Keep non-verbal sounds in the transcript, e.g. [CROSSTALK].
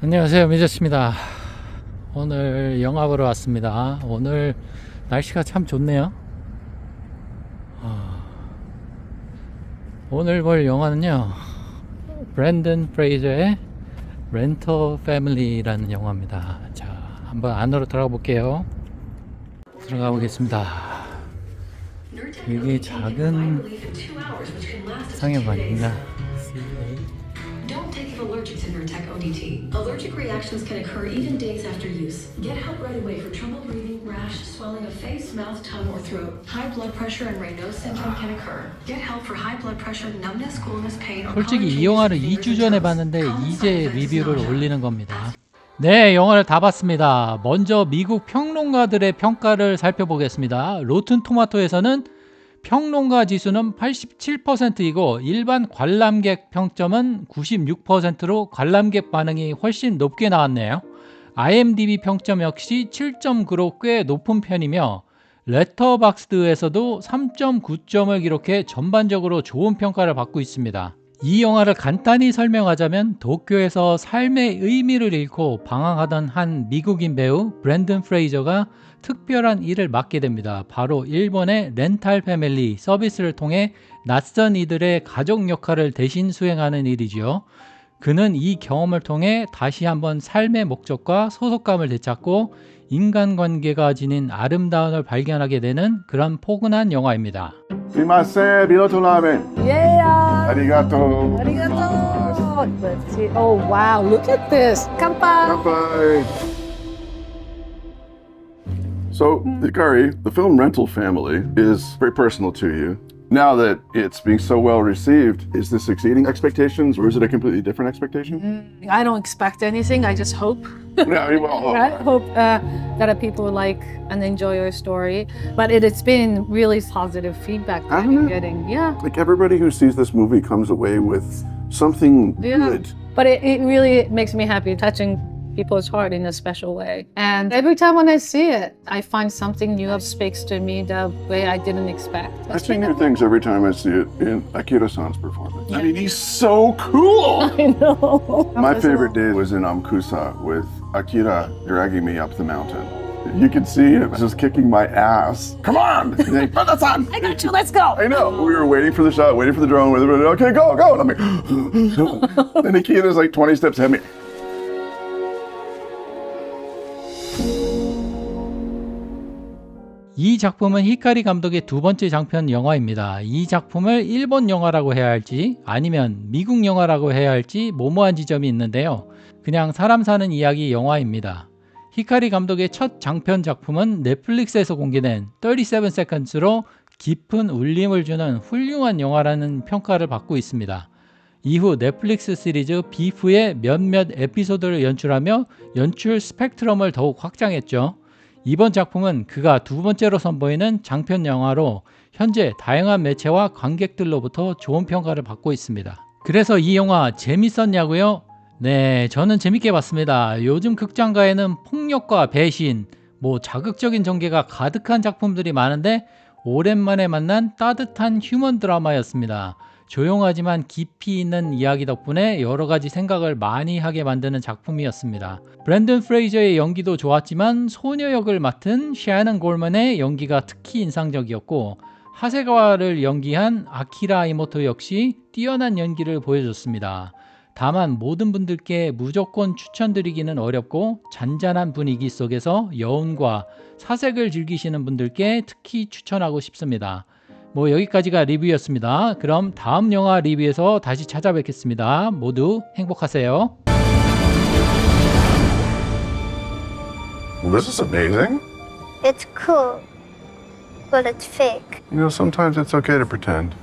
안녕하세요 미저씨입니다. 오늘 보러 왔습니다. 오늘 날씨가 참 좋네요. 아, 오늘 볼 영화는요 브랜든 프레이저의 렌터 패밀리라는 영화입니다. 자 한번 안으로 들어가 볼게요. 들어가 보겠습니다. 이게 작은 상영관입니다 Don't take it allergic to Nurtec ODT. Allergic reactions can occur even days after use. Get help right away for trouble breathing, rash, swelling of face, mouth, tongue, or throat. High blood pressure and Raynaud's syndrome can occur. Get help for high blood pressure, numbness, coolness, pain, or 솔직히 이 영화를 changes in 2주 전에 봤는데 이제 리뷰를 올리는 겁니다. 네, 영화를 다 봤습니다. 먼저 미국 평론가들의 평가를 살펴보겠습니다. 로튼 토마토에서는 평론가 지수는 87%이고 일반 관람객 평점은 96%로 관람객 반응이 훨씬 높게 나왔네요. IMDb 평점 역시 7.9로 꽤 높은 편이며 레터박스드에서도 3.9점을 기록해 전반적으로 좋은 평가를 받고 있습니다. 이 영화를 간단히 설명하자면 도쿄에서 삶의 의미를 잃고 방황하던 한 미국인 배우 브랜든 프레이저가 특별한 일을 맡게 됩니다. 바로 일본의 렌탈 패밀리 서비스를 통해 낯선 이들의 가족 역할을 대신 수행하는 일이지요. 그는 이 경험을 통해 다시 한번 삶의 목적과 소속감을 되찾고 인간관계가 지닌 아름다움을 발견하게 되는 그런 포근한 영화입니다. 이마세 미노토라멘. 예. Arigato. Arigato. Let's see. Oh, wow. Look at this. Kanpai. Bye. So, Hikari, the film Rental Family is very personal to you. Now that it's being so well received, is this exceeding expectations or is it a completely different expectation? I don't expect anything. I just hope. [LAUGHS] Yeah, I mean, well, I hope uh, that people like and enjoy your story. But it, it's been really positive feedback that I'm getting. Yeah. like everybody who sees this movie comes away with something Yeah. good. But it, it really makes me happy, touching people's heart in a special way. And every time when I see it, I find something new that speaks to me the way I didn't expect. I see new things every time I see it in Akira-san's performance. I mean, he's so cool. [LAUGHS] I know. My favorite day was in Amkusa with Akira dragging me up the mountain. You could see him just kicking my ass. Come on! He's like, Put this on! I got you. Let's go. I know. We were waiting for the shot, waiting for the drone. With everybody, okay, go, go. And I'm like, and Akira's like 20 steps ahead of me. 이 작품은 히카리 감독의 두 번째 장편 영화입니다. 이 작품을 일본 영화라고 해야 할지 아니면 미국 영화라고 해야 할지 모모한 지점이 있는데요. 그냥 사람 사는 이야기 영화입니다. 히카리 감독의 첫 장편 작품은 넷플릭스에서 공개된 37 Seconds로 깊은 울림을 주는 훌륭한 영화라는 평가를 받고 있습니다. 이후 넷플릭스 시리즈 비프의 몇몇 에피소드를 연출하며 연출 스펙트럼을 더욱 확장했죠. 이번 작품은 그가 두 번째로 선보이는 장편 영화로 현재 다양한 매체와 관객들로부터 좋은 평가를 받고 있습니다. 그래서 이 영화 재밌었냐고요? 네, 저는 재밌게 봤습니다. 요즘 극장가에는 폭력과 배신, 뭐 자극적인 전개가 가득한 작품들이 많은데 오랜만에 만난 따뜻한 휴먼 드라마였습니다. 조용하지만 깊이 있는 이야기 덕분에 여러 가지 생각을 많이 하게 만드는 작품이었습니다. 브랜든 프레이저의 연기도 좋았지만 소녀 역을 맡은 샤넌 골먼의 연기가 특히 인상적이었고 하세가와를 연기한 아키라 이모토 역시 뛰어난 연기를 보여줬습니다. 다만 모든 분들께 무조건 추천드리기는 어렵고 잔잔한 분위기 속에서 여운과 사색을 즐기시는 분들께 특히 추천하고 싶습니다. 뭐 여기까지가 리뷰였습니다. 그럼 다음 영화 리뷰에서 다시 찾아뵙겠습니다. 모두 행복하세요. This is amazing. It's cool, but it's fake. You know, sometimes it's okay to pretend.